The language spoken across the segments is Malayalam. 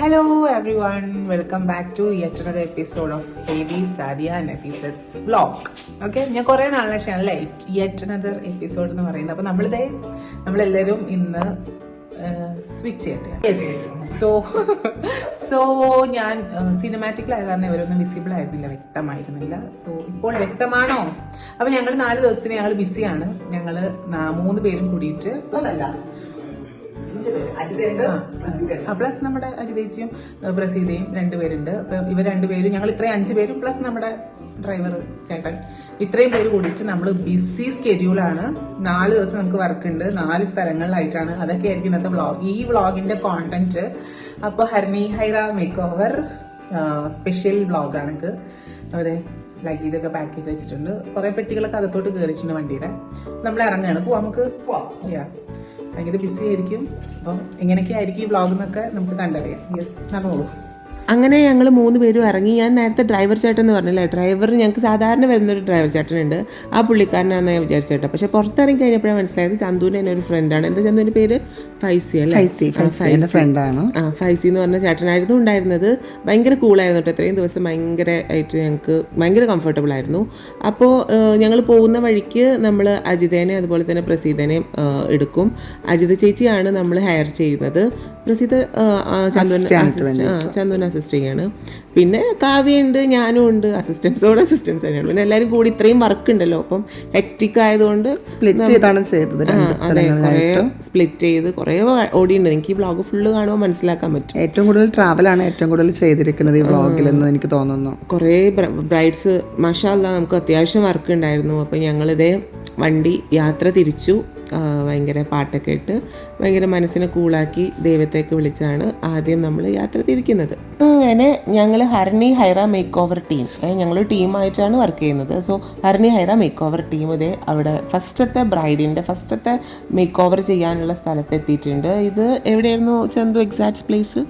Hello everyone welcome back yet another episode of Hebi Sadiya and Episodes vlog. Okay ഞാൻ കുറേ നാളിന് ശേഷം അല്ലേ യെറ്റ് അനദർ എപ്പിസോഡ് എന്ന് പറയുന്നത്. അപ്പോൾ നമ്മളിതേ നമ്മളെല്ലാവരും ഇന്ന് സ്വിച്ച് ചെയ്യട്ടെ. സോ സോ ഞാൻ സിനിമാറ്റിക്കിലായ കാരണം ഇവരൊന്നും വിസിബിൾ ആയിരുന്നില്ല വ്യക്തമായിരുന്നില്ല. സോ ഇപ്പോൾ വ്യക്തമാണോ? അപ്പോൾ ഞങ്ങൾ നാല് ദിവസത്തിന് ഞങ്ങൾ ബിസിയാണ് ഞങ്ങൾ മൂന്ന് പേരും കൂടിയിട്ട് പ്ലസ് നമ്മുടെ അജിതേച്ചിയും പ്രസീതയും രണ്ടുപേരുണ്ട്. അപ്പൊ ഇവർ രണ്ടുപേരും ഞങ്ങൾ ഇത്രയും അഞ്ച് പേരും പ്ലസ് നമ്മുടെ ഡ്രൈവർ ചേട്ടൻ. ഇത്രയും പേര് കൂടിയിട്ട് നമ്മൾ ബിസി സ്കെഡ്യൂളാണ് നാല് ദിവസം നമുക്ക് വർക്ക് ഉണ്ട്. നാല് സ്ഥലങ്ങളിലായിട്ടാണ്. അതൊക്കെ ആയിരിക്കും ഇന്നത്തെ വ്ളോഗ് ഈ വ്ളോഗിന്റെ കോണ്ടന്റ് അപ്പോൾ ഹർമി ഹൈറ മേക്ക് ഓവർ സ്പെഷ്യൽ വ്ളോഗാണ് ഇത്. അതെ ലഗേജ് ഒക്കെ പാക്ക് ചെയ്ത് വെച്ചിട്ടുണ്ട്. കുറെ പെട്ടികളൊക്കെ അകത്തോട്ട് കയറിയിട്ടുണ്ട് വണ്ടിയുടെ. നമ്മൾ ഇറങ്ങുകയാണ് പോവാം നമുക്ക്? പോവാം. ഭയങ്കര ബിസി ആയിരിക്കും. അപ്പം എങ്ങനെയൊക്കെ ആയിരിക്കും ഈ വ്ളോഗ് എന്നൊക്കെ നമുക്ക് കണ്ടറിയാം. യെസ് നടന്നോളൂ അങ്ങനെ ഞങ്ങൾ മൂന്ന് പേരും ഇറങ്ങി. ഞാൻ നേരത്തെ ഡ്രൈവർ ചേട്ടൻ എന്ന് പറഞ്ഞില്ലേ? ഡ്രൈവർ ഞങ്ങൾക്ക് സാധാരണ വരുന്നൊരു ഡ്രൈവർ ചേട്ടനുണ്ട്. ആ പുള്ളിക്കാരനാണെന്ന് ഞാൻ വിചാരിച്ചേട്ടോ. പക്ഷേ പുറത്തിറങ്ങി കഴിഞ്ഞപ്പോഴാണ് മനസ്സിലായത് ചന്തുവിന്റെ എന്റെ ഒരു ഫ്രണ്ടാണ് എന്താ ചന്തുവിന്റെ പേര്? ഫൈസി അല്ലേ? ഫൈസി. ഫൈസി ഫ്രണ്ടാണ് ആ ഫൈസി എന്ന് പറഞ്ഞ ചേട്ടനായിരുന്നു ഉണ്ടായിരുന്നത്. ഭയങ്കര കൂളായിരുന്നു കേട്ടോ. ഇത്രയും ദിവസം ഭയങ്കര ആയിട്ട് ഞങ്ങൾക്ക് ഭയങ്കര കംഫർട്ടബിൾ ആയിരുന്നു. അപ്പോൾ ഞങ്ങൾ പോകുന്ന വഴിക്ക് നമ്മൾ അജിതേനെ അതുപോലെ തന്നെ പ്രസീതനെയും എടുക്കും. അജിത ചേച്ചിയാണ് നമ്മൾ ഹയർ ചെയ്യുന്നത്. പ്രസീത ചന്ദുവിന്റെ ചന്ദുവിന്റെ ചന്ദുവിന് ചന്ദുവിന് അസിസ്റ്റ് ചെയ്യാണ്. പിന്നെ കാവ്യുണ്ട് ഞാനും ഉണ്ട് അസിസ്റ്റൻസോട് അസിസ്റ്റൻസ് തന്നെയാണ്. പിന്നെ എല്ലാവരും കൂടി ഇത്രയും വർക്ക് ഉണ്ടല്ലോ അപ്പം ഹെക്റ്റിക് ആയതുകൊണ്ട് സ്പ്ലിറ്റ് ചെയ്താണ് ചെയ്തത് അതെ കുറേ സ്പ്ലിറ്റ് ചെയ്ത് കുറേ ഓടിയുണ്ട് എനിക്ക് ഈ വ്ളോഗ് ഫുള്ള് കാണുമ്പോൾ മനസ്സിലാക്കാൻ പറ്റും. ഏറ്റവും കൂടുതൽ ട്രാവലാണ് ഏറ്റവും കൂടുതൽ ചെയ്തിരിക്കുന്നത് ഈ വ്ളോഗിൽ എന്ന് എനിക്ക് തോന്നുന്നു. കുറേ ബ്രൈഡ്സ് മഷാല്ല നമുക്ക് അത്യാവശ്യം വർക്ക് ഉണ്ടായിരുന്നു. അപ്പം ഞങ്ങളിതേ വണ്ടി യാത്ര തിരിച്ചു. ഭയങ്കര പാട്ടൊക്കെ ഇട്ട് ഭയങ്കര മനസ്സിനെ കൂളാക്കി ദൈവത്തേക്ക് വിളിച്ചാണ് ആദ്യം നമ്മൾ യാത്ര തിരിക്കുന്നത്. അങ്ങനെ ഞങ്ങൾ ഹർണി ഹൈറ മേക്ക് ഓവർ ടീം ഞങ്ങൾ ടീമായിട്ടാണ് വർക്ക് ചെയ്യുന്നത്. So Harni Haira makeover team ഇതേ അവിടെ ഫസ്റ്റത്തെ ബ്രൈഡിന്റെ ഫസ്റ്റത്തെ മേക്ക് ഓവർ ചെയ്യാനുള്ള സ്ഥലത്ത് എത്തിയിട്ടുണ്ട്. ഇത് എവിടെയായിരുന്നു ചന്തു എക്സാക്ട് പ്ലേസ്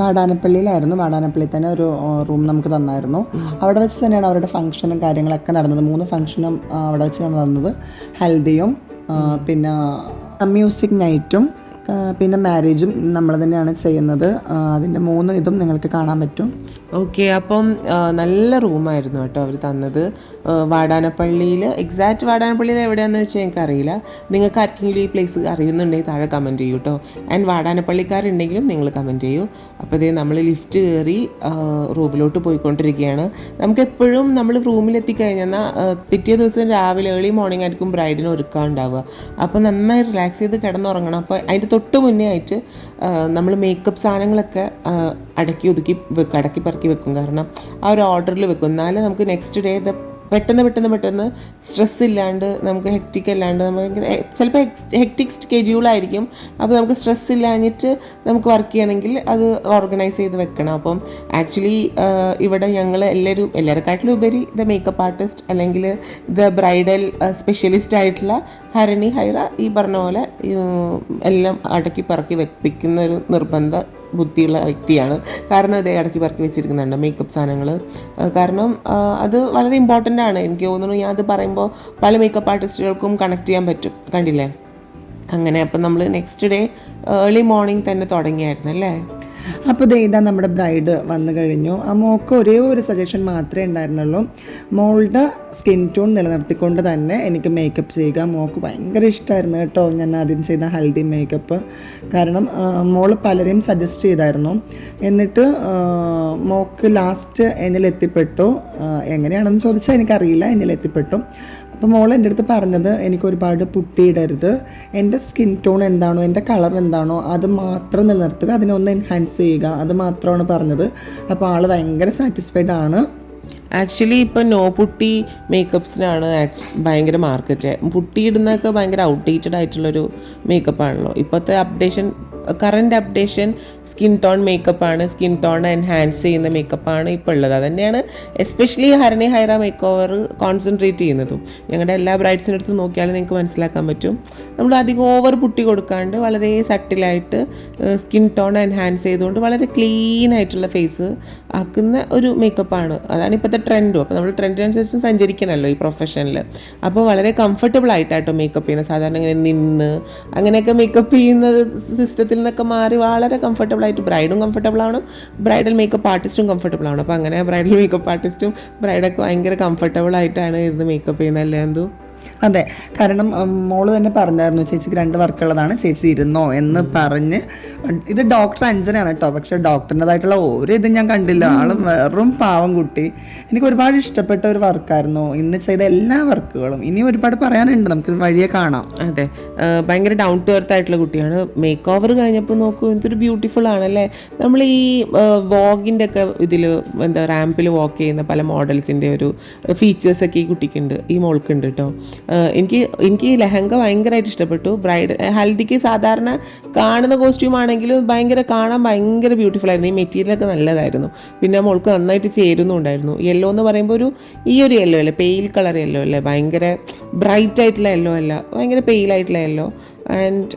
വാടാനപ്പള്ളിയിലായിരുന്നു. വാടാനപ്പള്ളിയിൽ തന്നെ ഒരു റൂം നമുക്ക് തന്നായിരുന്നു. അവിടെ വെച്ച് തന്നെയാണ് അവരുടെ ഫംഗ്ഷനും കാര്യങ്ങളൊക്കെ നടന്നത്. മൂന്ന് ഫംഗ്ഷനും അവിടെ വെച്ച് നടന്നത്. ഹൽദിയും പിന്നെ മ്യൂസിക് നൈറ്റും പിന്നെ മാരേജും നമ്മൾ തന്നെയാണ് ചെയ്യുന്നത്. അതിന്റെ മൂന്ന് ഇതും നിങ്ങൾക്ക് കാണാൻ പറ്റും. ഓക്കെ അപ്പം നല്ല റൂമായിരുന്നു കേട്ടോ അവർ തന്നത്. വാടാനപ്പള്ളിയിൽ എക്സാക്റ്റ് വാടാനപ്പള്ളിയിൽ എവിടെയാണെന്ന് വെച്ചാൽ എനിക്കറിയില്ല. നിങ്ങൾക്ക് ആർക്കെങ്കിലും ഈ പ്ലേസ് അറിയുന്നുണ്ടെങ്കിൽ താഴെ കമന്റ് ചെയ്യൂ കേട്ടോ ആൻഡ് വാടാനപ്പള്ളിക്കാരുണ്ടെങ്കിലും നിങ്ങൾ കമന്റ് ചെയ്യൂ. അപ്പോൾ ഇതേ നമ്മൾ ലിഫ്റ്റ് കയറി റൂമിലോട്ട് പോയിക്കൊണ്ടിരിക്കുകയാണ്. നമുക്ക് എപ്പോഴും നമ്മൾ റൂമിലെത്തിക്കഴിഞ്ഞാൽ പിറ്റേ ദിവസം രാവിലെ ഏർലി മോർണിംഗ് ആയിരിക്കും ബ്രൈഡിന് ഒരുക്കാൻ ഉണ്ടാവുക. അപ്പോൾ നന്നായി റിലാക്സ് ചെയ്ത് കിടന്നുറങ്ങണം. അപ്പോൾ അതിന്റെ തൊട്ട് മുന്നേ ആയിട്ട് നമ്മൾ മേക്കപ്പ് സാധനങ്ങളൊക്കെ അടക്കി ഒതുക്കി വെക്കും അടക്കി പറക്കി വെക്കും. കാരണം ആ ഒരു ഓർഡറിൽ വെക്കും. എന്നാലേ നമുക്ക് നെക്സ്റ്റ് ഡേ പെട്ടെന്ന് പെട്ടെന്ന് പെട്ടെന്ന് സ്ട്രെസ് ഇല്ലാണ്ട് നമുക്ക് ഹെക്റ്റിക് അല്ലാണ്ട് നമ്മൾ ചിലപ്പോൾ ഹെക്റ്റിക് സ്കെഡ്യൂളായിരിക്കും അപ്പോൾ നമുക്ക് സ്ട്രെസ് ഇല്ലാഞ്ഞിട്ട് നമുക്ക് വർക്ക് ചെയ്യണമെങ്കിൽ അത് ഓർഗനൈസ് ചെയ്ത് വെക്കണം. അപ്പം ആക്ച്വലി ഇവിടെ ഞങ്ങൾ എല്ലാവരും എല്ലാവരെക്കാട്ടിലും ഉപരി ദ മേക്കപ്പ് ആർട്ടിസ്റ്റ് അല്ലെങ്കിൽ ദ ബ്രൈഡൽ സ്പെഷ്യലിസ്റ്റ് ആയിട്ടുള്ള ഹരണി ഹൈറ ഈ പറഞ്ഞ പോലെ എല്ലാം അടക്കി പറക്കി വെപ്പിക്കുന്ന ഒരു നിർബന്ധ ബുദ്ധിയുള്ള വ്യക്തിയാണ്. കാരണം ഇതേ ഇടയ്ക്ക് പറക്കി വെച്ചിരിക്കുന്നുണ്ട് മേക്കപ്പ് സാധനങ്ങൾ കാരണം അത് വളരെ ഇമ്പോർട്ടന്റ് ആണ്. എനിക്ക് തോന്നുന്നു ഞാൻ അത് പറയുമ്പോൾ പല മേക്കപ്പ് ആർട്ടിസ്റ്റുകൾക്കും കണക്ട് ചെയ്യാൻ പറ്റും. കണ്ടില്ലേ? അങ്ങനെ അപ്പം നമ്മൾ നെക്സ്റ്റ് ഡേ ഏർലി മോർണിംഗ് തന്നെ തുടങ്ങിയായിരുന്നു അല്ലേ? അപ്പോൾ ദേ ഇതാ നമ്മുടെ ബ്രൈഡ് വന്നു കഴിഞ്ഞു. ആ മോക്ക് ഒരേ ഒരു സജഷൻ മാത്രമേ ഉണ്ടായിരുന്നുള്ളൂ. മോളുടെ സ്കിൻ ടോൺ നിലനിർത്തിക്കൊണ്ട് തന്നെ എനിക്ക് മേക്കപ്പ് ചെയ്യുക. മോക്ക് ഭയങ്കര ഇഷ്ടമായിരുന്നു കേട്ടോ ഞാൻ ആദ്യം ചെയ്ത ഹൽദി മേക്കപ്പ് കാരണം മോൾ പലരെയും സജസ്റ്റ് ചെയ്തായിരുന്നു. എന്നിട്ട് മോക്ക് ലാസ്റ്റ് എന്നിലെത്തിപ്പെട്ടു. എങ്ങനെയാണെന്ന് ചോദിച്ചാൽ എനിക്കറിയില്ല. എന്നിലെത്തിപ്പെട്ടു. അപ്പോൾ മോൾ എന്റെ അടുത്ത് പറഞ്ഞത് എനിക്ക് ഒരുപാട് പുട്ടിയിടരുത് എന്റെ സ്കിൻ ടോൺ എന്താണോ എന്റെ കളർ എന്താണോ അത് മാത്രം നിലനിർത്തുക അതിനൊന്ന് എൻഹാൻസ് ചെയ്യുക. അത് മാത്രമാണ് പറഞ്ഞത്. അപ്പോൾ ആൾ ഭയങ്കര സാറ്റിസ്ഫൈഡ് ആണ്. ആക്ച്വലി ഇപ്പം നോ പുട്ടി മേക്കപ്സിനാണ് ഭയങ്കര മാർക്കറ്റ് പുട്ടി ഇടുന്നതൊക്കെ ഭയങ്കര ഔട്ട്ഡേറ്റഡ് ആയിട്ടുള്ളൊരു മേക്കപ്പ് ആണല്ലോ. ഇപ്പോഴത്തെ updation current updation skin tone makeup ആണ്. സ്കിൻ ടോൺ എൻഹാൻസ് ചെയ്യുന്ന മേക്കപ്പ് ആണ് ഇപ്പോൾ ഉള്ളത്. അത് തന്നെയാണ് especially Harani Haira makeover concentrate ചെയ്യുന്നതും. ഞങ്ങളുടെ എല്ലാ ബ്രൈഡ്സിന്റെ അടുത്ത് നോക്കിയാലും നിങ്ങൾക്ക് മനസ്സിലാക്കാൻ പറ്റും. നമ്മൾ അധികം ഓവർ പുട്ടി കൊടുക്കാണ്ട് വളരെ സട്ടിലായിട്ട് സ്കിൻ ടോൺ എൻഹാൻസ് ചെയ്തുകൊണ്ട് വളരെ ക്ലീൻ ആയിട്ടുള്ള ഫേസ് ആക്കുന്ന ഒരു മേക്കപ്പാണ് അതാണ് ഇപ്പോഴത്തെ ട്രെൻഡും അപ്പോൾ നമ്മൾ ട്രെൻഡിനനുസരിച്ച് സഞ്ചരിക്കണമല്ലോ ഈ പ്രൊഫഷനിൽ അപ്പോൾ വളരെ കംഫർട്ടബിൾ ആയിട്ടാട്ടോ മേക്കപ്പ് ചെയ്യുന്നത്. സാധാരണ ഇങ്ങനെ നിന്ന് അങ്ങനെയൊക്കെ മേക്കപ്പ് ചെയ്യുന്ന സിസ്റ്റത്തിൽ നിന്നൊക്കെ മാറി വളരെ കംഫർട്ടബിൾ ആയിട്ട് ബ്രൈഡും കംഫർട്ടബിൾ ആവണം ബ്രൈഡൽ മേക്കപ്പ് ആർട്ടിസ്റ്റും കംഫർട്ടബിൾ ആവണം അപ്പോൾ അങ്ങനെ ബ്രൈഡൽ മേക്കപ്പ് ആർട്ടിസ്റ്റും ബ്രൈഡൊക്കെ ഭയങ്കര കംഫർട്ടബിൾ ആയിട്ടാണ് ഇരുന്ന് മേക്കപ്പ് ചെയ്യുന്നത് അല്ലേ എന്തു അതെ കാരണം മോൾ മോൾ തന്നെ പറഞ്ഞായിരുന്നു ചേച്ചിക്ക് രണ്ട് വർക്കുള്ളതാണ് ചേച്ചി ഇരുന്നോ? എന്ന് പറഞ്ഞ് ഇത് ഡോക്ടർ അഞ്ജനയാണ് കേട്ടോ പക്ഷെ ഡോക്ടറിന്റെതായിട്ടുള്ള ഒരു ഇതും ഞാൻ കണ്ടില്ല. ആളും വെറും പാവം കുട്ടി. എനിക്ക് ഒരുപാട് ഇഷ്ടപ്പെട്ട ഒരു വർക്കായിരുന്നു. ഇന്ന് ചെയ്ത എല്ലാ വർക്കുകളും. ഇനി ഒരുപാട് പറയാനുണ്ട് നമുക്ക് വഴിയെ കാണാം. അതെ ഭയങ്കര ഡൗൺ ടു എർത്ത് ആയിട്ടുള്ള കുട്ടിയാണ്. മേക്ക് ഓവർ കഴിഞ്ഞപ്പോൾ നോക്കൂ എന്തൊരു ബ്യൂട്ടിഫുൾ ആണല്ലേ? നമ്മൾ ഈ വോഗിന്റെ ഒക്കെ ഇതിൽ എന്താ റാമ്പിൽ വോക്ക് ചെയ്യുന്ന പല മോഡൽസിന്റെ ഒരു ഫീച്ചേഴ്സൊക്കെ ഈ കുട്ടിക്കുണ്ട് ഈ മോൾക്കുണ്ട് കേട്ടോ. എനിക്ക് എനിക്ക് ഈ ലെഹങ്ക ഭയങ്കരമായിട്ട് ഇഷ്ടപ്പെട്ടു. ബ്രൈഡ് ഹൽദിക്ക് സാധാരണ കാണുന്ന കോസ്റ്റ്യൂം ആണെങ്കിലും ഭയങ്കര കാണാൻ ഭയങ്കര ബ്യൂട്ടിഫുൾ ആയിരുന്നു. ഈ മെറ്റീരിയലൊക്കെ നല്ലതായിരുന്നു. പിന്നെ മോൾക്ക് നന്നായിട്ട് ചേരുന്നുണ്ടായിരുന്നു യെല്ലോ എന്ന് പറയുമ്പോൾ ഒരു ഈ ഒരു യെല്ലോ അല്ലേ? പെയിൽ കളർ യെല്ലോ അല്ലേ? ഭയങ്കര ബ്രൈറ്റ് ആയിട്ടുള്ള യെല്ലോ അല്ല. ഭയങ്കര പെയിൽ ആയിട്ടുള്ള യെല്ലോ ആൻഡ്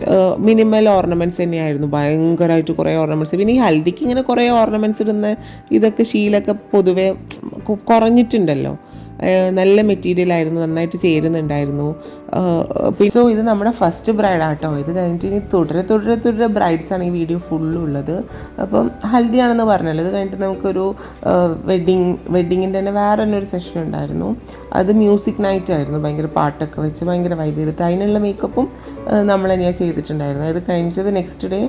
മിനിമൽ ഓർണമെന്റ്സ് തന്നെയായിരുന്നു. ഭയങ്കരമായിട്ട് കുറേ ഓർണമെന്റ്സ് പിന്നെ ഈ ഹൽദിക്ക് ഇങ്ങനെ കുറേ ഓർണമെന്റ്സ് ഇടുന്ന ഇതൊക്കെ ശീലമൊക്കെ പൊതുവേ കുറഞ്ഞിട്ടുണ്ടല്ലോ. നല്ല മെറ്റീരിയൽ ആയിരുന്നു നന്നായിട്ട് ചേരുന്നുണ്ടായിരുന്നു. സോ ഇത് നമ്മുടെ ഫസ്റ്റ് ബ്രൈഡ് ആട്ടോ. ഇത് കഴിഞ്ഞിട്ട് ഇനി തുടരെ തുടരെ തുടരെ ബ്രൈഡ്സ് ആണ് ഈ വീഡിയോ ഫുള്ള് ഉള്ളത്. അപ്പം ഹൽദി ആണെന്ന് പറഞ്ഞല്ലോ. ഇത് കഴിഞ്ഞിട്ട് നമുക്കൊരു വെഡ്ഡിങ് വെഡ്ഡിങ്ങിന്റെ തന്നെ വേറെ തന്നെ ഒരു സെഷൻ ഉണ്ടായിരുന്നു. അത് മ്യൂസിക് നൈറ്റ് ആയിരുന്നു. ഭയങ്കര പാട്ടൊക്കെ വെച്ച് ഭയങ്കര വൈബ് ചെയ്തിട്ട് അതിനുള്ള മേക്കപ്പും നമ്മൾ തന്നെയാണ് ചെയ്തിട്ടുണ്ടായിരുന്നു അത് കഴിഞ്ഞിട്ട് നെക്സ്റ്റ് ഡേ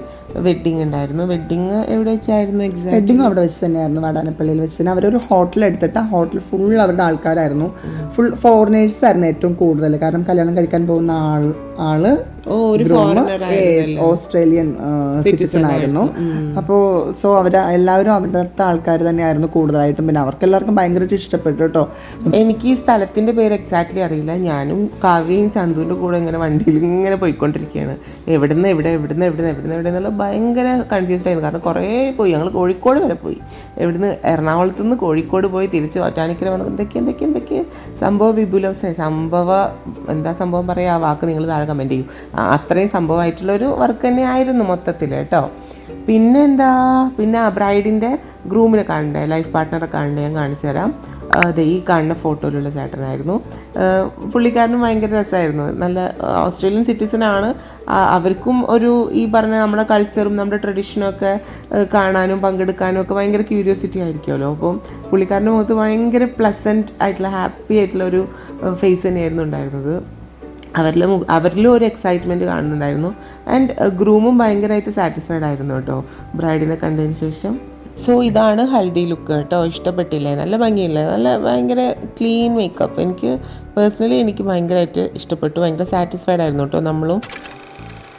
വെഡ്ഡിങ് ഉണ്ടായിരുന്നു. വെഡ്ഡിങ് എവിടെ വെച്ചായിരുന്നു എക്സാക്ട് വെഡ്ഡിങ് അവിടെ വെച്ച് തന്നെയായിരുന്നു. വാടാനപ്പള്ളിയിൽ വെച്ച് തന്നെ. അവരൊരു ഹോട്ടൽ എടുത്തിട്ട് ആ ഹോട്ടൽ ഫുൾ അവരുടെ ആൾക്കാരായിരുന്നു. ഫുൾ ഫോറിനേഴ്സ് ആയിരുന്നു ഏറ്റവും കൂടുതൽ. കാരണം കല്യാണം കഴിക്കാൻ പോകുന്ന ആൾ ആൾ ഓസ്ട്രേലിയൻ സിറ്റിസൺ ആയിരുന്നു. അപ്പോ സോ അവർ എല്ലാവരും അവരുടെ അടുത്ത ആൾക്കാർ തന്നെയായിരുന്നു കൂടുതലായിട്ടും. പിന്നെ അവർക്ക് എല്ലാവർക്കും ഭയങ്കരമായിട്ട് ഇഷ്ടപ്പെട്ടു കേട്ടോ. എനിക്ക് ഈ സ്ഥലത്തിന്റെ പേര് എക്സാക്ട്ലി അറിയില്ല. ഞാനും കാവ്യയും ചന്തുവിന്റെ കൂടെ ഇങ്ങനെ വണ്ടിയിൽ ഇങ്ങനെ പോയിക്കൊണ്ടിരിക്കുകയാണ്. എവിടുന്ന് എവിടെ എവിടുന്ന് എവിടുന്ന് എവിടുന്ന് എവിടെ എന്നുള്ള ഭയങ്കര കൺഫ്യൂസ്ഡ് ആയിരുന്നു. കാരണം കുറേ പോയി. ഞങ്ങൾ കോഴിക്കോട് വരെ പോയി. എവിടുന്ന് എറണാകുളത്ത് നിന്ന് കോഴിക്കോട് പോയി തിരിച്ച് ഒറ്റാനിക്കര വന്ന് എന്തൊക്കെ എന്തൊക്കെ എന്തൊക്കെ സംഭവ വിപുലവസ സംഭവ എന്താ സംഭവം പറയുക ആ വാക്ക് നിങ്ങൾ താഴെ കമന്റ് ചെയ്യൂ. അത്രയും സംഭവമായിട്ടുള്ളൊരു വർക്ക് തന്നെ ആയിരുന്നു മൊത്തത്തിൽ കേട്ടോ. പിന്നെ എന്താ പിന്നെ ആ ബ്രൈഡിന്റെ ഗ്രൂമിനെ കാണണ്ടേ? ലൈഫ് പാർട്ട്ണറെ കാണണ്ടേ? ഞാൻ കാണിച്ചു തരാം. അതെ ഈ കാണുന്ന ഫോട്ടോയിലുള്ള ചേട്ടനായിരുന്നു. പുള്ളിക്കാരനും ഭയങ്കര രസമായിരുന്നു നല്ല ഓസ്ട്രേലിയൻ സിറ്റിസൺ ആണ്. അവർക്കും ഒരു ഈ പറഞ്ഞ നമ്മുടെ കൾച്ചറും നമ്മുടെ ട്രഡീഷനും ഒക്കെ കാണാനും പങ്കെടുക്കാനും ഒക്കെ ഭയങ്കര ക്യൂരിയോസിറ്റി ആയിരിക്കുമല്ലോ. അപ്പം പുള്ളിക്കാരന്റെ മുഖത്ത് ഭയങ്കര പ്ലസന്റ് ആയിട്ടുള്ള ഹാപ്പി ആയിട്ടുള്ള ഒരു ഫേസ് തന്നെയായിരുന്നു ഉണ്ടായിരുന്നത്. അവരിലും അവരിലും ഒരു എക്സൈറ്റ്മെന്റ് കാണുന്നുണ്ടായിരുന്നു. ആൻഡ് ഗ്രൂമും ഭയങ്കരമായിട്ട് സാറ്റിസ്ഫൈഡ് ആയിരുന്നു കേട്ടോ. ബ്രൈഡിനെ കണ്ടതിന് ശേഷം. സോ ഇതാണ് ഹൽദി ലുക്ക് കേട്ടോ. ഇഷ്ടപ്പെട്ടില്ലേ? നല്ല ഭംഗിയില്ലേ? നല്ല ഭയങ്കര ക്ലീൻ മേക്കപ്പ് എനിക്ക് പേഴ്സണലി എനിക്ക് ഭയങ്കരമായിട്ട് ഇഷ്ടപ്പെട്ടു. ഭയങ്കര സാറ്റിസ്ഫൈഡ് ആയിരുന്നു കേട്ടോ നമ്മളും.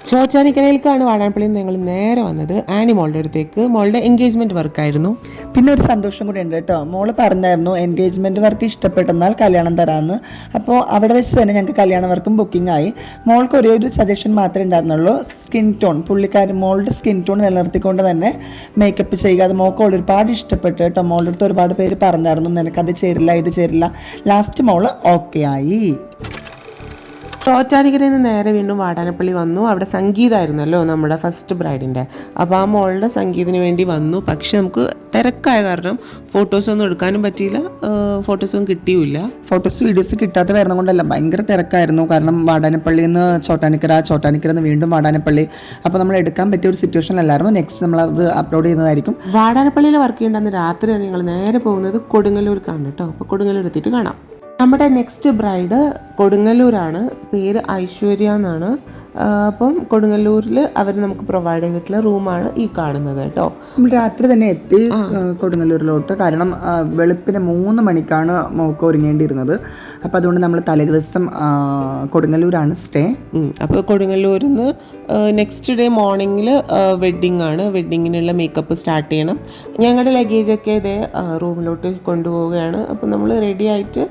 ചോച്ചാനിക്കരയിലേക്കാണ് വാടാനപ്പള്ളിയിൽ നിന്ന് ഞങ്ങൾ നേരെ വന്നത്. ആനി മോളുടെ അടുത്തേക്ക്. മോളുടെ എൻഗേജ്മെന്റ് വർക്കായിരുന്നു പിന്നെ ഒരു സന്തോഷം കൂടി ഉണ്ട് കേട്ടോ. മോൾ പറഞ്ഞായിരുന്നു എൻഗേജ്മെന്റ് വർക്ക് ഇഷ്ടപ്പെട്ടെന്നാൽ കല്യാണം തരാമെന്ന് അപ്പോൾ അവിടെ വെച്ച് തന്നെ ഞങ്ങൾക്ക് കല്യാണ വർക്കും ബുക്കിംഗ് ആയി. മോൾക്ക് ഒരേ ഒരു സജഷൻ മാത്രമേ ഉണ്ടായിരുന്നുള്ളൂ. സ്കിൻ ടോൺ പുള്ളിക്കാരൻ മോളുടെ സ്കിൻ ടോൺ നിലനിർത്തിക്കൊണ്ട് തന്നെ മേക്കപ്പ് ചെയ്യുക. അത് മോൾക്ക് ഒരുപാട് ഇഷ്ടപ്പെട്ടു കേട്ടോ. മോളുടെ അടുത്ത് ഒരുപാട് പേര് പറഞ്ഞായിരുന്നു നിനക്കത് ചേരില്ല ഇത് ചേരില്ല. ലാസ്റ്റ് മോൾ ഓക്കെ ആയി. ചോറ്റാനിക്കരയിൽ നിന്ന് നേരെ വീണ്ടും വാടാനപ്പള്ളി വന്നു. അവിടെ സംഗീതമായിരുന്നല്ലോ നമ്മുടെ ഫസ്റ്റ് ബ്രൈഡിന്റെ അപ്പോൾ ആ മോളുടെ സംഗീതത്തിന് വേണ്ടി വന്നു. പക്ഷെ നമുക്ക് തിരക്കായ കാരണം ഫോട്ടോസൊന്നും എടുക്കാനും പറ്റിയില്ല. ഫോട്ടോസൊന്നും കിട്ടിയില്ല ഫോട്ടോസ് വീഡിയോസ് കിട്ടാതെ വരുന്ന കൊണ്ടല്ല. ഭയങ്കര തിരക്കായിരുന്നു. കാരണം വാടാനപ്പള്ളിയിൽ നിന്ന് ചോട്ടാനിക്കര ചോട്ടാനിക്കര നിന്ന് വീണ്ടും വാടാനപ്പള്ളി. അപ്പോൾ നമ്മൾ എടുക്കാൻ പറ്റിയ ഒരു സിറ്റുവേഷൻ അല്ലായിരുന്നു. നെക്സ്റ്റ് നമ്മൾ അത് അപ്ലോഡ് ചെയ്യുന്നതായിരിക്കും. വാടാനപ്പള്ളിയിൽ വർക്ക് ചെയ്യേണ്ടെന്ന് രാത്രി ഞങ്ങൾ നേരെ പോകുന്നത് കൊടുങ്ങല്ലൂർക്കാണ് കേട്ടോ. അപ്പോൾ കൊടുങ്ങല്ലൂർ എത്തിയിട്ട് കാണാം. നമ്മുടെ നെക്സ്റ്റ് ബ്രൈഡ് കൊടുങ്ങല്ലൂരാണ്. പേര് ഐശ്വര്യ എന്നാണ്. അപ്പം കൊടുങ്ങല്ലൂരിൽ അവർ നമുക്ക് പ്രൊവൈഡ് ചെയ്തിട്ടുള്ള റൂമാണ് ഈ കാണുന്നത് കേട്ടോ. നമ്മൾ രാത്രി തന്നെ എത്തി കൊടുങ്ങല്ലൂരിലോട്ട്. കാരണം വെളുപ്പിന് മൂന്ന് മണിക്കാണ് മോക്ക് ഒരുങ്ങേണ്ടിയിരുന്നത്. അപ്പോൾ അതുകൊണ്ട് നമ്മൾ തലേദിവസം കൊടുങ്ങല്ലൂരാണ് സ്റ്റേ അപ്പോൾ കൊടുങ്ങല്ലൂരിൽ നിന്ന് നെക്സ്റ്റ് ഡേ മോർണിംഗിൽ വെഡ്ഡിംഗ് ആണ്. വെഡ്ഡിങ്ങിനുള്ള മേക്കപ്പ് സ്റ്റാർട്ട് ചെയ്യണം. ഞങ്ങളുടെ ലഗേജൊക്കെ ഇതേ റൂമിലോട്ട് കൊണ്ടുപോവുകയാണ്. അപ്പോൾ നമ്മൾ റെഡി ആയിട്ട്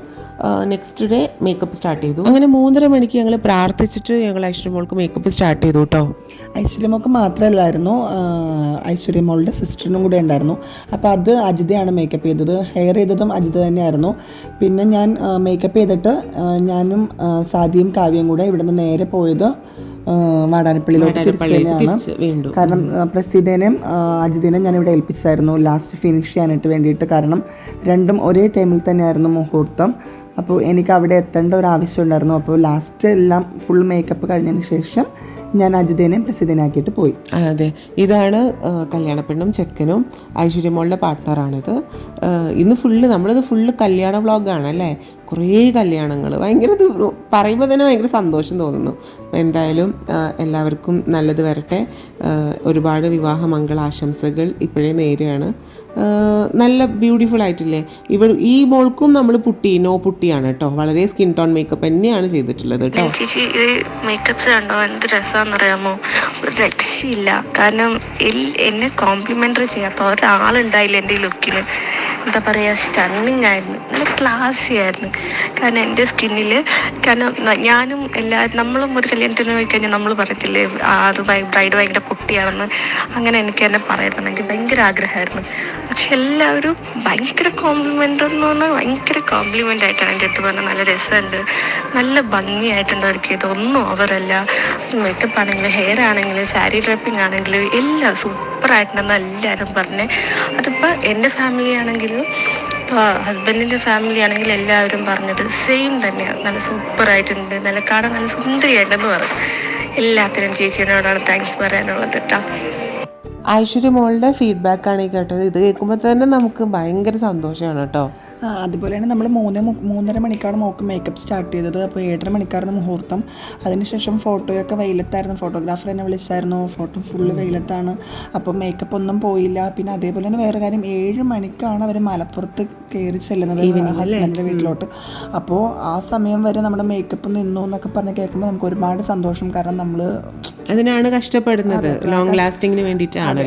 നെക്സ്റ്റ് ഡേ മേക്കപ്പ് സ്റ്റാർട്ട് ചെയ്തു. അങ്ങനെ മൂന്നര മണിക്ക് ഞങ്ങൾ പ്രാർത്ഥിച്ചിട്ട് ഞങ്ങൾ ഐശ്വര്യമോൾക്ക് മേക്കപ്പ് സ്റ്റാർട്ട് ചെയ്തു കേട്ടോ ഐശ്വര്യമോക്ക് മാത്രമല്ലായിരുന്നു ഐശ്വര്യമോളുടെ സിസ്റ്ററിനും കൂടെ ഉണ്ടായിരുന്നു. അപ്പോൾ അത് അജിതയാണ് മേക്കപ്പ് ചെയ്തത്. ഹെയർ ചെയ്തതും അജിത തന്നെയായിരുന്നു. പിന്നെ ഞാൻ മേക്കപ്പ് ചെയ്തിട്ട് ഞാനും സാദിയും കാവ്യയും കൂടെ ഇവിടുന്ന് നേരെ പോയത് വാടാനപ്പള്ളിയിലോട്ട് തിരിച്ചു തന്നെയാണ് കാരണം ആ, പ്രസീതേനെയും അജിതേനെയും ഞാൻ ഇവിടെ ഏൽപ്പിച്ചായിരുന്നു ലാസ്റ്റ് ഫിനിഷ് ചെയ്യാനായിട്ട് വേണ്ടിയിട്ട്. കാരണം രണ്ടും ഒരേ ടൈമിൽ തന്നെയായിരുന്നു മുഹൂർത്തം. അപ്പോൾ എനിക്ക് അവിടെ എത്തേണ്ട ഒരു ആവശ്യം ഉണ്ടായിരുന്നു അപ്പോൾ ലാസ്റ്റ് എല്ലാം ഫുൾ മേക്കപ്പ് കഴിഞ്ഞതിന് ശേഷം ഞാൻ അജിതേനെ പ്രസിദ്ധനാക്കിയിട്ട് പോയി. അതെ. ഇതാണ് കല്യാണപ്പെണ്ണും ചെക്കനും ഐശ്വര്യമോളുടെ പാർട്ട്ണറാണിത് ഇന്ന് ഫുള്ള് നമ്മളിത് ഫുള്ള് കല്യാണ വ്ളോഗാണ് അല്ലേ? കുറേ കല്യാണങ്ങൾ ഭയങ്കര പറയുമ്പോൾ തന്നെ ഭയങ്കര സന്തോഷം തോന്നുന്നു. എന്തായാലും എല്ലാവർക്കും നല്ലത് വരട്ടെ. ഒരുപാട് വിവാഹ മംഗളാശംസകൾ ഇപ്പോഴേ നേരെയാണ് നല്ല ബ്യൂട്ടിഫുൾ ആയിട്ടില്ലേ? ഇവർ ഈ മോൾക്കും നമ്മൾ പുട്ടി നോ പുട്ടിയാണ് കേട്ടോ വളരെ സ്കിൻ ടോൺ മേക്കപ്പ് തന്നെയാണ് ചെയ്തിട്ടുള്ളത് കേട്ടോ ചേച്ചി ഇത് മേക്കപ്പ്സ് കണ്ടോ? എന്ത് രസമാണെന്നറിയാമോ ഒരു രക്ഷയില്ല. കാരണം എന്നെ കോംപ്ലിമെന്ററി ചെയ്യാത്ത ഒരാളുണ്ടായില്ല എന്റെ ലുക്കിന് എന്താ പറയുക സ്റ്റണ്ണിങ് ആയിരുന്നു. നല്ല ക്ലാസി ആയിരുന്നു. കാരണം എന്റെ സ്കിന്നിൽ കാരണം ഞാനും എല്ലാ നമ്മളും ഒരു കല്യാണത്തിന് പോയി കഴിഞ്ഞാൽ നമ്മൾ ആ, അത് ബ്രൈഡ് ഭയങ്കര പൊട്ടിയാണെന്ന്. അങ്ങനെ എനിക്ക് തന്നെ പറയുന്നത് എനിക്ക് ഭയങ്കര ആഗ്രഹമായിരുന്നു. പക്ഷെ എല്ലാവരും ഭയങ്കര കോംപ്ലിമെന്റ് എന്ന് പറഞ്ഞാൽ ഭയങ്കര കോംപ്ലിമെന്റ് ആയിട്ടാണ് എന്റെ അടുത്ത് പറഞ്ഞത്. നല്ല രസമുണ്ട്. നല്ല ഭംഗിയായിട്ടുണ്ട് അവർക്ക്. ഇതൊന്നും ഓവറല്ല മേക്കപ്പ് ആണെങ്കിലും ഹെയർ ആണെങ്കിലും സാരി ഡ്രപ്പിംഗ് ആണെങ്കിലും എല്ലാം സൂപ്പറായിട്ടുണ്ടെന്ന് എല്ലാവരും പറഞ്ഞേ. അതിപ്പോൾ എന്റെ ഫാമിലി ആണെങ്കിലും ഇപ്പോൾ ഹസ്ബൻഡിന്റെ ഫാമിലി ആണെങ്കിൽ എല്ലാവരും പറഞ്ഞത് സെയിം തന്നെയാണ് നല്ല സൂപ്പറായിട്ടുണ്ട് നല്ല കാണാൻ നല്ല സുന്ദരിയായിട്ടുണ്ടെന്ന് പറഞ്ഞു. എല്ലാത്തിനും ചേച്ചിയോടാണ് താങ്ക്സ് പറയാനുള്ളത് കേട്ടോ. ഐശ്വര്യ മോളുടെ ഫീഡ്ബാക്കാണ് ഈ കേട്ടത്. ഇത് കേൾക്കുമ്പോൾ തന്നെ നമുക്ക് ഭയങ്കര സന്തോഷമാണ് കേട്ടോ. ആ തന്നെ നമ്മൾ മൂന്ന് മൂന്നര മണിക്കാണ് മോക്ക് മേക്കപ്പ് സ്റ്റാർട്ട് ചെയ്തത്. അപ്പോൾ ഏഴര മണിക്കായിരുന്നു മുഹൂർത്തം. അതിനുശേഷം ഫോട്ടോയൊക്കെ വെയിലത്തായിരുന്നു. ഫോട്ടോഗ്രാഫർ എന്നെ വിളിച്ചായിരുന്നു. ഫോട്ടോ ഫുള്ള് വെയിലത്താണ്. അപ്പോൾ മേക്കപ്പ് ഒന്നും പോയില്ല. പിന്നെ അതേപോലെ തന്നെ വേറെ കാര്യം ഏഴ് മണിക്കാണ് അവർ മലപ്പുറത്ത് കയറി ചെല്ലുന്നത് ഹസ്ബൻഡിന്റെ വീട്ടിലോട്ട്. അപ്പോൾ ആ സമയം വരെ നമ്മുടെ മേക്കപ്പ് നിന്നു എന്നൊക്കെ പറഞ്ഞ് കേൾക്കുമ്പോൾ നമുക്ക് ഒരുപാട് സന്തോഷം. കാരണം നമ്മൾ അതിനാണ് കഷ്ടപ്പെടുന്നത്. ലോങ് ലാസ്റ്റിങ്ങിന് വേണ്ടിയിട്ടാണ്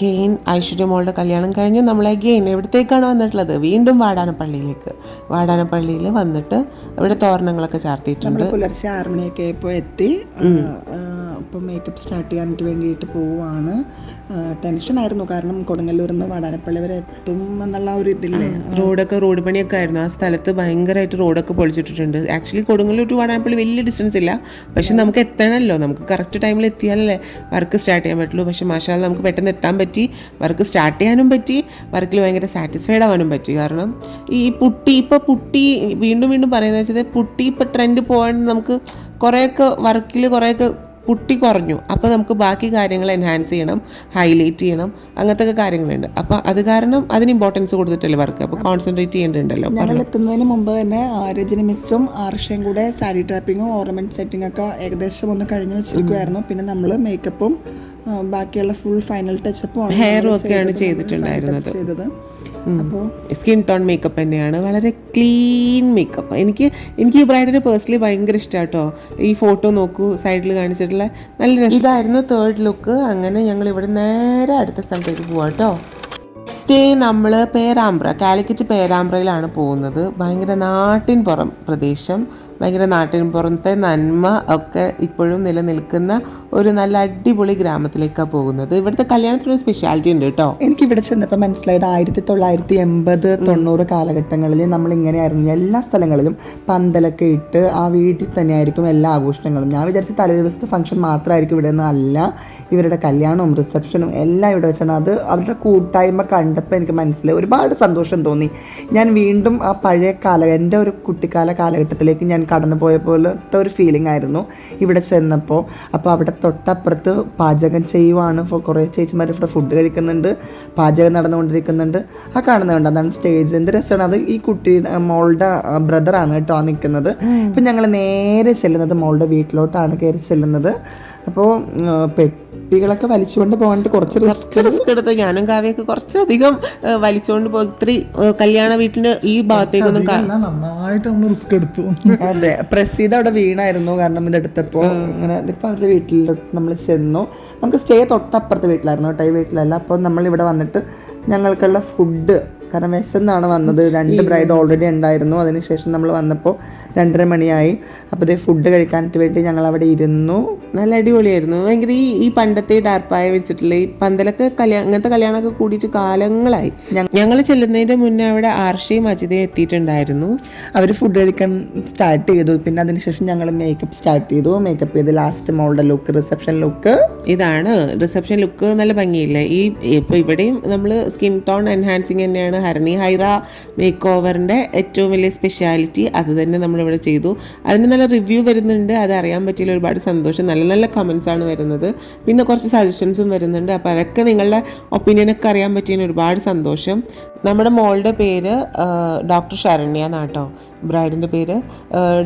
ഗെയിൻ ഐശ്വര്യ മോളുടെ കല്യാണം കഴിഞ്ഞ്. നമ്മളെ ഗെയിൻ എവിടത്തേക്കാണ് വന്നിട്ടുള്ളത്? വീണ്ടും വാടാനപ്പള്ളിയിലേക്ക് വാടാനപ്പള്ളിയിൽ വന്നിട്ട് ഇവിടെ തോരണങ്ങളൊക്കെ ചാർത്തിയിട്ടുണ്ട്. പുലർച്ചെ ആറ് മണിയൊക്കെ ആയപ്പോൾ എത്തി അപ്പോൾ മേക്കപ്പ് സ്റ്റാർട്ട് ചെയ്യാനായിട്ട് വേണ്ടിയിട്ട് പോവുകയാണ് ടെൻഷനായിരുന്നു. കാരണം കൊടുങ്ങല്ലൂരിൽ നിന്ന് വടാനപ്പള്ളി വരെ എത്തും എന്നുള്ള ഒരു ഇതില്ലേ? റോഡൊക്കെ റോഡ് പണിയൊക്കെ ആയിരുന്നു. ആ സ്ഥലത്ത് ഭയങ്കരമായിട്ട് റോഡൊക്കെ പൊളിച്ചിട്ടിട്ടുണ്ട്. ആക്ച്വലി കൊടുങ്ങല്ലൂർ ടു വാടാനപ്പള്ളി വലിയ ഡിസ്റ്റൻസ് ഇല്ല. പക്ഷെ നമുക്ക് എത്തണമല്ലോ. നമുക്ക് കറക്റ്റ് ടൈമിൽ എത്തിയാലല്ലേ വർക്ക് സ്റ്റാർട്ട് ചെയ്യാൻ പറ്റുള്ളൂ. പക്ഷെ മാഷാൽ നമുക്ക് പെട്ടെന്ന് എത്താൻ പറ്റി. വർക്ക് സ്റ്റാർട്ട് ചെയ്യാനും പറ്റി. വർക്കിൽ ഭയങ്കര സാറ്റിസ്ഫൈഡ് ആവാനും പറ്റി. കാരണം ഈ പുട്ടി ഇപ്പോൾ പുട്ടി വീണ്ടും വീണ്ടും പറയുന്നത് വെച്ചാൽ പുട്ടി ഇപ്പോൾ ട്രെൻഡ് പോകാൻ നമുക്ക് കുറേയൊക്കെ വർക്കിൽ കുറേയൊക്കെ പുട്ടി കുറഞ്ഞു. അപ്പോൾ നമുക്ക് ബാക്കി കാര്യങ്ങൾ എൻഹാൻസ് ചെയ്യണം ഹൈലൈറ്റ് ചെയ്യണം അങ്ങനത്തെ കാര്യങ്ങളുണ്ട്. അപ്പോൾ അത് കാരണം അതിന് ഇമ്പോർട്ടൻസ് കൊടുത്തിട്ടല്ലേ വർക്ക് അപ്പോൾ കോൺസെൻട്രേറ്റ് ചെയ്യേണ്ടതുണ്ടല്ലോ. ഞങ്ങൾ എത്തുന്നതിന് മുമ്പ് തന്നെ രജനി മിസ്സും ആർഷയും കൂടെ സാരി ട്രാപ്പിങ്ങും ഓർണമെന്റ് സെറ്റിംഗ് ഒക്കെ ഏകദേശം ഒന്ന് കഴിഞ്ഞ് വെച്ചിരിക്കുമായിരുന്നു പിന്നെ നമ്മൾ മേക്കപ്പും ബാക്കിയുള്ള ഫുൾ ഫൈനൽ ടച്ചപ്പും ഹെയറും ഒക്കെയാണ് ചെയ്തിട്ടുണ്ടായിരുന്നത്. ചെയ്തത്. അപ്പോൾ സ്കിൻ ടോൺ മേക്കപ്പ് തന്നെയാണ്. വളരെ ക്ലീൻ മേക്കപ്പ് എനിക്ക് എനിക്ക് ഈ ബ്രൈഡിനെ പേഴ്സണലി ഭയങ്കര ഇഷ്ടമാണ് കേട്ടോ ഈ ഫോട്ടോ നോക്കൂ സൈഡിൽ കാണിച്ചിട്ടുള്ള നല്ല രസം ഇതായിരുന്നു തേർഡ് ലുക്ക് അങ്ങനെ ഞങ്ങൾ ഇവിടെ നേരെ അടുത്ത സ്ഥലത്തേക്ക് പോവാം കേട്ടോ നെക്സ്റ്റ് ഡേ നമ്മൾ പേരാമ്പ്ര കാലിക്കറ്റ് പേരാമ്പ്രയിലാണ് പോകുന്നത്. ഭയങ്കര നാട്ടിൻ പുറം പ്രദേശം. ഭയങ്കര നാട്ടിൻ പുറത്തെ നന്മ ഒക്കെ ഇപ്പോഴും നിലനിൽക്കുന്ന ഒരു നല്ല അടിപൊളി ഗ്രാമത്തിലേക്കാണ് പോകുന്നത്. ഇവിടുത്തെ കല്യാണത്തിനൊരു സ്പെഷ്യാലിറ്റി ഉണ്ട് കേട്ടോ. എനിക്ക് ഇവിടെ ചെന്നപ്പോൾ മനസ്സിലായത് ആയിരത്തി തൊള്ളായിരത്തി എൺപത് തൊണ്ണൂറ് കാലഘട്ടങ്ങളിൽ നമ്മൾ ഇങ്ങനെയായിരുന്നു എല്ലാ സ്ഥലങ്ങളിലും പന്തലൊക്കെ ഇട്ട് ആ വീട്ടിൽ തന്നെയായിരിക്കും എല്ലാ ആഘോഷങ്ങളും. ഞാൻ വിചാരിച്ച തലേ ദിവസത്തെ ഫംഗ്ഷൻ മാത്രമായിരിക്കും ഇവിടെ നിന്ന് അല്ല ഇവരുടെ കല്യാണവും റിസപ്ഷനും എല്ലാം ഇവിടെ വെച്ചാണ്. അത് അവരുടെ കൂട്ടായ്മ കണ്ടപ്പോൾ എനിക്ക് മനസ്സിലായി. ഒരുപാട് സന്തോഷം തോന്നി. ഞാൻ വീണ്ടും ആ പഴയ കാല എന്റെ ഒരു കുട്ടിക്കാല കാലഘട്ടത്തിലേക്ക് ഞാൻ കടന്നു പോയ പോലത്തെ ഒരു ഫീലിംഗ് ആയിരുന്നു ഇവിടെ ചെന്നപ്പോൾ. അപ്പോൾ അവിടെ തൊട്ടപ്പുറത്ത് പാചകം ചെയ്യുവാണ് ഇപ്പോൾ കുറേ ചേച്ചിമാർ ഇവിടെ ഫുഡ് കഴിക്കുന്നുണ്ട് പാചകം നടന്നുകൊണ്ടിരിക്കുന്നുണ്ട്. ആ കാണുന്നുണ്ട് അതാണ് സ്റ്റേജ് എന്ത് രസമാണ്? അത് ഈ കുട്ടിയുടെ മോളുടെ ബ്രദറാണ് കേട്ടോ നിൽക്കുന്നത്. ഇപ്പം ഞങ്ങൾ നേരെ ചെല്ലുന്നത് മോളുടെ വീട്ടിലോട്ടാണ് കയറി ചെല്ലുന്നത്. അപ്പോൾ പെട്ടികളൊക്കെ വലിച്ചുകൊണ്ട് പോകാനായിട്ട് കുറച്ച് റിസ്ക് കുറച്ച് റിസ്ക് എടുത്ത്. ഞാനും കാവ്യൊക്കെ കുറച്ചധികം വലിച്ചുകൊണ്ട് പോയി. ഇത്തിരി ഏഹ്, കല്യാണ വീട്ടിന്റെ ഈ ഭാഗത്തേക്കൊന്നും കാ- നന്നായിട്ട് നമ്മൾ റിസ്ക് എടുത്തു. അതെ പ്രസീത അവിടെ വീണായിരുന്നു കാരണം ഇതെടുത്തപ്പോൾ അങ്ങനെ ഇപ്പം അവരുടെ വീട്ടിലോട്ട് നമ്മൾ ചെന്നു. നമുക്ക് സ്റ്റേ തൊട്ടപ്പുറത്തെ വീട്ടിലായിരുന്നു കേട്ടോ ഈ വീട്ടിലല്ല. അപ്പോൾ നമ്മൾ ഇവിടെ വന്നിട്ട് ഞങ്ങൾക്കുള്ള ഫുഡ് കാരണം വിശന്നാണ് വന്നത്. രണ്ട് ബ്രൈഡ് ഓൾറെഡി ഉണ്ടായിരുന്നു. അതിനുശേഷം നമ്മൾ വന്നപ്പോൾ രണ്ടര മണിയായി. അപ്പോൾ ഇതേ ഫുഡ് കഴിക്കാനായിട്ട് വേണ്ടി ഞങ്ങൾ അവിടെ ഇരുന്നു. നല്ല അടിപൊളിയായിരുന്നു. ഭയങ്കര ഈ ഈ പണ്ടത്തെ ഡാർപ്പായ വെച്ചിട്ടുള്ള ഈ പന്തലൊക്കെ കല്യാണം അങ്ങനത്തെ കല്യാണമൊക്കെ കൂടിയിട്ട് കാലങ്ങളായി. ഞങ്ങൾ ചെല്ലുന്നതിന്റെ മുന്നേ അവിടെ ആർഷയും അജിതയും എത്തിയിട്ടുണ്ടായിരുന്നു. അവർ ഫുഡ് കഴിക്കാൻ സ്റ്റാർട്ട് ചെയ്തു. പിന്നെ അതിനുശേഷം ഞങ്ങൾ മേക്കപ്പ് സ്റ്റാർട്ട് ചെയ്തു. മേക്കപ്പ് ചെയ്ത് ലാസ്റ്റ് മോളുടെ ലുക്ക് റിസപ്ഷൻ ലുക്ക് ഇതാണ്. റിസപ്ഷൻ ലുക്ക് നല്ല ഭംഗിയില്ലേ? ഈ ഇപ്പോൾ ഇവിടെയും നമ്മൾ സ്കിൻ ടോൺ എൻഹാൻസിങ് തന്നെയാണ്. ഹരണി ഹൈറ മേക്ക് ഓവറിന്റെ ഏറ്റവും വലിയ സ്പെഷ്യാലിറ്റി അത് തന്നെ നമ്മളിവിടെ ചെയ്തു. അതിന് നല്ല റിവ്യൂ വരുന്നുണ്ട്. അത് അറിയാൻ പറ്റിയില്ല. ഒരുപാട് സന്തോഷം. നല്ല നല്ല കമൻസ് ആണ് വരുന്നത്. പിന്നെ കുറച്ച് സജഷൻസും വരുന്നുണ്ട്. അപ്പോൾ അതൊക്കെ നിങ്ങളുടെ ഒപ്പീനിയനൊക്കെ അറിയാൻ പറ്റിയതിന് ഒരുപാട് സന്തോഷം. നമ്മുടെ മോളുടെ പേര് ഡോക്ടർ ശരണ്യ എന്നാട്ടോ ബ്രൈഡിന്റെ പേര്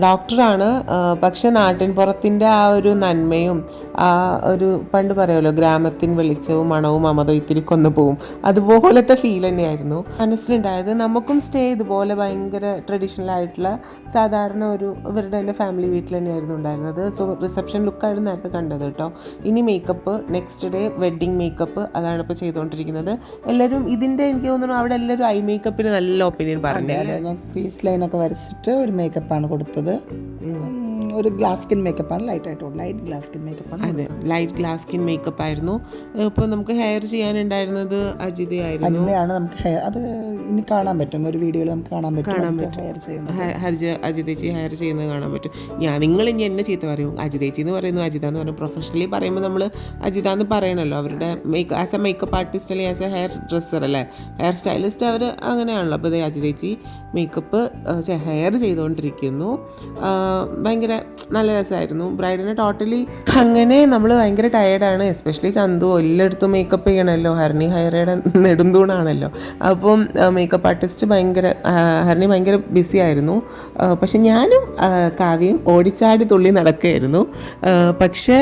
ഡോക്ടറാണ്. പക്ഷെ നാട്ടിൻ പുറത്തിന്റെ ആ ഒരു നന്മയും ആ ഒരു പണ്ട് പറയുമല്ലോ ഗ്രാമത്തിൻ വെളിച്ചവും മണവും മമതവും ഇത്തിരി കൊന്നു പോവും. അതുപോലത്തെ ഫീൽ തന്നെയായിരുന്നു. മനസ്സിലുണ്ടായത്. നമുക്കും സ്റ്റേ ഇതുപോലെ ഭയങ്കര ട്രഡീഷണൽ ആയിട്ടുള്ള സാധാരണ ഒരു ഇവരുടെ തന്നെ ഫാമിലി വീട്ടിൽ തന്നെയായിരുന്നു ഉണ്ടായിരുന്നത്. സോ റിസപ്ഷൻ ലുക്കായിരുന്നു നേരത്തെ കണ്ടത് കേട്ടോ. ഇനി makeup next day wedding makeup അതാണ് ഇപ്പോൾ ചെയ്തുകൊണ്ടിരിക്കുന്നത്. എല്ലാവരും ഇതിന്റെ എനിക്ക് തോന്നുന്നു അവിടെ എല്ലാവരും ഐ മേക്കപ്പിന് നല്ല ഒപ്പീനിയൻ പറഞ്ഞു ഞാൻ ഫേസ് ലൈനൊക്കെ വരച്ചിട്ട് ഒരു മേക്കപ്പാണ് കൊടുത്തത്. ഒരു ഗ്ലാസ് സ്കിൻ മേക്കപ്പാണ് ലൈറ്റ് ആയിട്ട് ലൈറ്റ് ഗ്ലാസ് സ്കിൻ മേക്കപ്പാണ് അതെ ലൈറ്റ് ഗ്ലാസ് സ്കിൻ മേക്കപ്പ് ആയിരുന്നു. ഇപ്പോൾ നമുക്ക് ഹെയർ ചെയ്യാനുണ്ടായിരുന്നത് അജിതയായിരുന്നു. അജിതയാണ് നമുക്ക് ഹെയർ അത് ഇനി കാണാൻ പറ്റും. ഒരു വീഡിയോയിൽ നമുക്ക് കാണാൻ പറ്റും ഹെയർ ചെയ്യുന്നത്. അജിത ഹരിജ അജിതേച്ചി ഹെയർ ചെയ്യുന്നത് കാണാൻ പറ്റും. ഞാൻ നിങ്ങൾ ഇനി എന്നെ ചീത്ത പറയും. അജിതേച്ചി എന്ന് പറയുന്നു അജിത എന്ന് പറയും. പ്രൊഫഷണലി പറയുമ്പോൾ നമ്മൾ അജിത എന്ന് പറയണല്ലോ. അവരുടെ make as a makeup artist അല്ലെങ്കിൽ ആസ് എ ഹെയർ ഡ്രസ്സർ അല്ലേ ഹെയർ സ്റ്റൈലിസ്റ്റ് അവർ അങ്ങനെയാണല്ലോ. അപ്പോൾ ഇതേ അജിതേച്ചി മേക്കപ്പ് ഹെയർ ചെയ്തുകൊണ്ടിരിക്കുന്നു ഭയങ്കര നല്ല രസമായിരുന്നു. ബ്രൈഡിനെ ടോട്ടലി അങ്ങനെ നമ്മൾ ഭയങ്കര ടയേർഡാണ് എസ്പെഷ്യലി ചന്തു എല്ലായിടത്തും മേക്കപ്പ് ചെയ്യണമല്ലോ. ഹരണി ഹൈറയുടെ നെടുന്തൂണാണല്ലോ അപ്പം മേക്കപ്പ് ആർട്ടിസ്റ്റ് ഭയങ്കര ഹരണി ഭയങ്കര ബിസി ആയിരുന്നു. പക്ഷെ ഞാനും കാവ്യം കാവ്യയും ഓടിച്ചാടി തുള്ളി നടക്കുകയായിരുന്നു. പക്ഷേ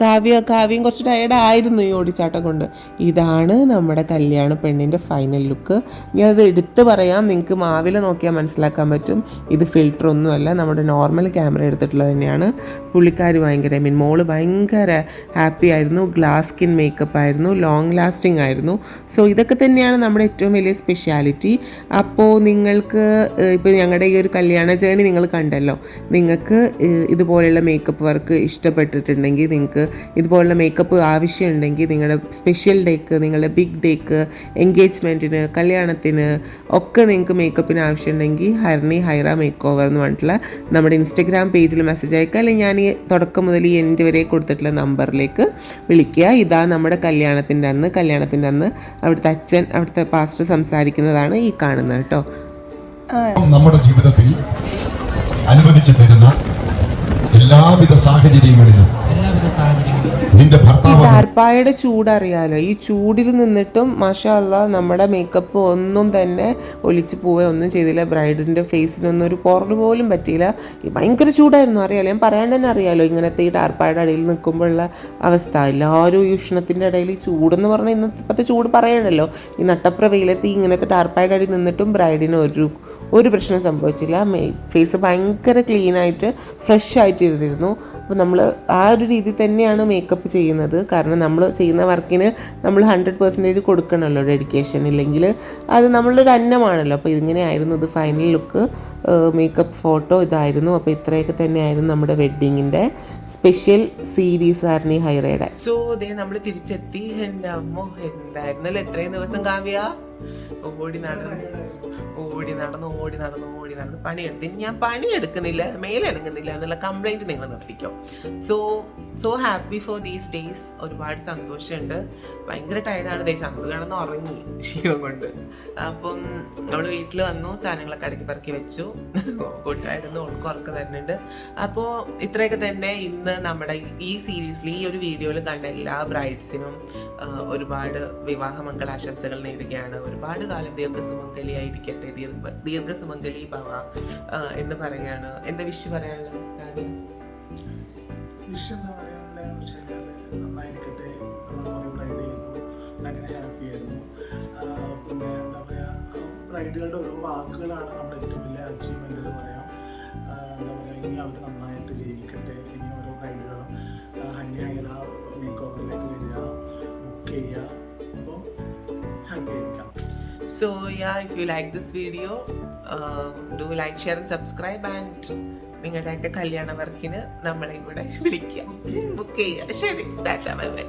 കാവ്യ കാവ്യം കുറച്ച് ടയേർഡ് ആയിരുന്നു ഈ ഓടിച്ചാട്ടം കൊണ്ട്. ഇതാണ് നമ്മുടെ കല്യാണ പെണ്ണിന്റെ ഫൈനൽ ലുക്ക് ഞാൻ ഞാനത് എടുത്ത് പറയാം. നിങ്ങൾക്ക് മാവിൽ നോക്കിയാൽ മനസ്സിലാക്കാൻ പറ്റും. ഇത് ഫിൽറ്റർ ഒന്നുമല്ല. നമ്മുടെ നോർമൽ ക്യാമറ എടുത്തിട്ടുള്ളത് തന്നെയാണ്. പുള്ളിക്കാർ ഭയങ്കര മീൻ മോൾ ഭയങ്കര ഹാപ്പി ആയിരുന്നു. ഗ്ലാസ് സ്കിൻ മേക്കപ്പ് ആയിരുന്നു. ലോങ് ലാസ്റ്റിംഗ് ആയിരുന്നു. സോ ഇതൊക്കെ തന്നെയാണ് നമ്മുടെ ഏറ്റവും വലിയ സ്പെഷ്യാലിറ്റി അപ്പോൾ നിങ്ങൾക്ക് ഇപ്പോൾ ഞങ്ങളുടെ ഈ ഒരു കല്യാണ ജേണി നിങ്ങൾ കണ്ടല്ലോ. നിങ്ങൾക്ക് ഇതുപോലെയുള്ള മേക്കപ്പ് വർക്ക് ഇഷ്ടപ്പെട്ടിട്ടുണ്ടെങ്കിൽ നിങ്ങൾക്ക് ഇതുപോലുള്ള മേക്കപ്പ് ആവശ്യമുണ്ടെങ്കിൽ നിങ്ങളുടെ സ്പെഷ്യൽ ഡേക്ക് നിങ്ങളുടെ ബിഗ് ഡേക്ക് എൻഗേജ്മെന്റിന് കല്യാണത്തിന് ഒക്കെ നിങ്ങൾക്ക് മേക്കപ്പിന് ആവശ്യമുണ്ടെങ്കിൽ ഹർണി ഹൈറ മേക്ക് ഓവർ എന്ന് പറഞ്ഞിട്ടുള്ള നമ്മുടെ ഇൻസ്റ്റഗ്രാം പേജിൽ മെസ്സേജ് അയക്കുക. അല്ലെങ്കിൽ ഞാൻ ഈ തുടക്കം മുതൽ ഈ എന്റെ വരെ കൊടുത്തിട്ടുള്ള നമ്പറിലേക്ക് വിളിക്കുക. ഇതാ നമ്മുടെ കല്യാണത്തിന്റെ അന്ന് കല്യാണത്തിന്റെ അന്ന് അവിടുത്തെ അച്ഛൻ അവിടുത്തെ പാസ്റ്റർ സംസാരിക്കുന്നതാണ് ഈ കാണുന്നത് കേട്ടോ. നമ്മുടെ ജീവിതത്തിൽ അനുവദിച്ചു തരുന്ന എല്ലാവിധ സാഹചര്യങ്ങളിലും നിന്റെ ഭർത്താവ് ടാർപ്പായുടെ ചൂടറിയാലോ? ഈ ചൂടിൽ നിന്നിട്ടും മാഷാല്ല നമ്മുടെ മേക്കപ്പ് ഒന്നും തന്നെ ഒലിച്ചു പോവുക ഒന്നും ചെയ്തില്ല. ബ്രൈഡിന്റെ ഫേസിനൊന്നും ഒരു പോറൽ പോലും പറ്റിയില്ല. ഭയങ്കര ചൂടായിരുന്നു അറിയാലോ? ഞാൻ പറയാൻ തന്നെ അറിയാലോ ഇങ്ങനത്തെ ഈ ടാർപ്പായുടെ ഇടയിൽ നിൽക്കുമ്പോഴുള്ള അവസ്ഥ. എല്ലാവരും ഈ ഉഷ്ണത്തിന്റെ ഇടയിൽ ഈ ചൂടെന്ന് പറഞ്ഞാൽ ഇന്നത്തെ ഇപ്പോഴത്തെ ചൂട് പറയണല്ലോ. ഈ നട്ടപ്ര വെയിലത്ത് ഇങ്ങനത്തെ ടാർപ്പായുടെ അടിയിൽ നിന്നിട്ടും ബ്രൈഡിന് ഒരു ഒരു പ്രശ്നം സംഭവിച്ചില്ല. ഫേസ് ഭയങ്കര ക്ലീൻ ആയിട്ട് ഫ്രഷ് ആയിട്ട് ഇരുന്നിരുന്നു. അപ്പോൾ നമ്മൾ ആ ഒരു രീതി തന്നെയാണ് മേക്കപ്പ് ചെയ്യുന്നത്. കാരണം നമ്മൾ ചെയ്യുന്ന വർക്കിന് നമ്മൾ ഹൺഡ്രഡ് പെർസെന്റേജ് കൊടുക്കണമല്ലോ ഡെഡിക്കേഷൻ ഇല്ലെങ്കിൽ. അത് നമ്മളൊരു അന്നമാണല്ലോ. അപ്പോൾ ഇതിങ്ങനെ ആയിരുന്നു ഇത് ഫൈനൽ ലുക്ക് മേക്കപ്പ് ഫോട്ടോ ഇതായിരുന്നു. അപ്പോൾ ഇത്രയൊക്കെ തന്നെയായിരുന്നു നമ്മുടെ വെഡ്ഡിങ്ങിന്റെ സ്പെഷ്യൽ സീരീസ് ആർണി ഹൈറയുടെ സോ ദേ നമ്മൾ തിരിച്ചെത്തി. എന്റെ അമ്മ എന്തായിരുന്നല്ലോ എത്രയും ദിവസം കാവ്യ? ഓടി നടന്നു. ഓടി നടന്ന് ഓടി നടന്ന് ഓടി നടന്ന്. പണിയെടുത്ത്. ഞാൻ പണിയെടുക്കുന്നില്ല മേലെടുക്കുന്നില്ല എന്നുള്ള കംപ്ലൈന്റ് നിങ്ങൾ നിർത്തിക്കോ. So so happy for these days ഒരുപാട് സന്തോഷമുണ്ട്. ഭയങ്കര ടയർഡാണ് ദേശം അന്ന് കിടന്ന് ഉറങ്ങി ക്ഷീണം കൊണ്ട്. അപ്പം നമ്മൾ വീട്ടിൽ വന്നു സാധനങ്ങളൊക്കെ അടക്കി പറക്കി വെച്ചു. കൂട്ടായിരുന്നു ഉൾക്ക് ഉറക്കം വരുന്നുണ്ട് അപ്പോൾ ഇത്രയൊക്കെ തന്നെ ഇന്ന് നമ്മുടെ ഈ സീരീസിൽ ഈ ഒരു വീഡിയോയിൽ കണ്ട എല്ലാ ബ്രൈഡ്സിനും ഒരുപാട് വിവാഹ മംഗളാശംസകൾ നേരുകയാണ്. ഒരുപാട് കാലം ദീർഘസുമംഗലിയായിരിക്കട്ടെ ദീർഘ ദീർഘസുമംഗലി ഭവ എന്ന് പറയാണ്. എന്താ വിഷ് പറയാനുള്ള കാര്യം ബ്രൈഡുകളുടെ ഓരോ വാക്കുകളാണ് നമ്മുടെ ഏറ്റവും വലിയ അച്ചീവ്മെന്റ് എന്ന് പറയാം. എന്താ പറയുക ഇനി അവർ നന്നായിട്ട് ഇനി ഓരോ റൈഡുകളും ഹന്യ ഹൈറ മേക്ക് ഓവറിലേക്ക് വരിക ബുക്ക് ചെയ്യുക. അപ്പം ഹാപ്പി ആയിരിക്കാം So yeah, if you like this video, uh, do like, share and subscribe and നിങ്ങളുടെയൊക്കെ കല്യാണ വർക്കിന് നമ്മളെയും കൂടെ വിളിക്കാം ബുക്ക് ചെയ്യുക ശരി ടാറ്റ ബൈ ബൈ